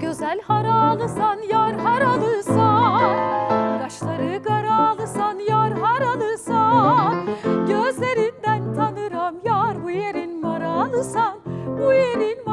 güzel haralısan yar haralısan Kaşları karalısan yar haralısan Gözlerinden tanırım yar bu yerin maralısan Bu yerin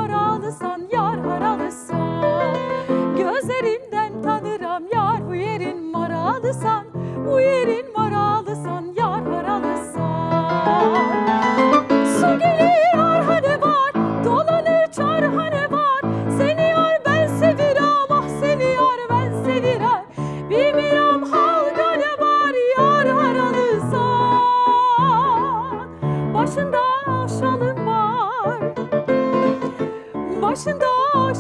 Başında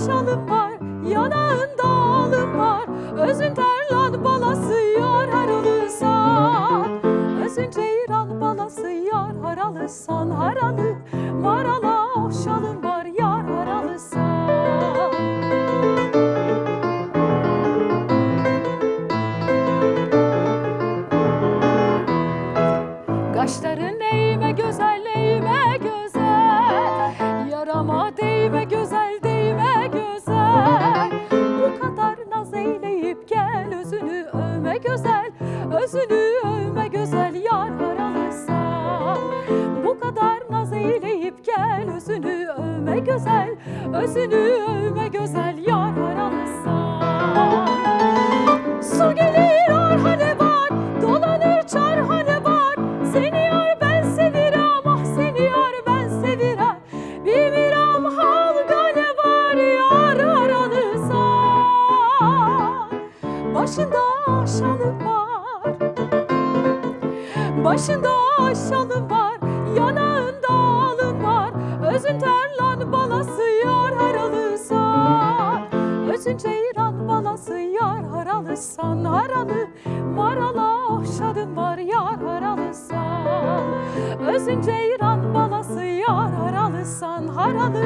şalım var Yanağında alım var. Özün terlan balası yar haralısan Özün ceyran balası yar haralısan Haralı marala şalım var yar haralısan Kaşların neyime güzel neyime güzel Yarama değme güzel övme güzel Özünü övme güzel yar haralısan Bu kadar naz eyleyip gel özünü övme güzel Özünü övme güzel yar haralısan Şalım var, başında şalım var. Yanağında alım var, özün terlan balası yar haralısan. Özün ceyran balası yar haralısan haralı marala şadın var yar haralısan Özün ceyran balası yar haralısan haralı